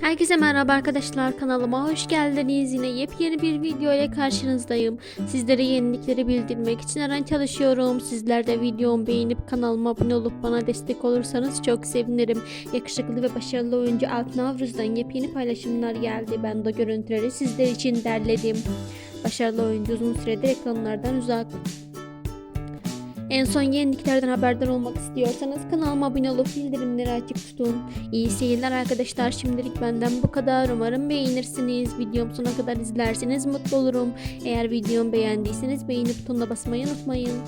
Herkese merhaba arkadaşlar kanalıma hoş geldiniz. Yine yepyeni bir video ile karşınızdayım. Sizlere yenilikleri bildirmek için her an çalışıyorum. Sizler de videomu beğenip kanalıma abone olup bana destek olursanız çok sevinirim. Yakışıklı ve başarılı oyuncu Alp Navruz'dan yepyeni paylaşımlar geldi. Ben de görüntüleri sizler için derledim. Başarılı oyuncu uzun süredir ekranlardan uzak. En son yeniliklerden haberdar olmak istiyorsanız kanalıma abone olup bildirimleri açık tutun. İyi seyirler arkadaşlar. Şimdilik benden bu kadar. Umarım beğenirsiniz. Videomu sona kadar izlerseniz mutlu olurum. Eğer videomu beğendiyseniz beğeni butonuna basmayı unutmayın.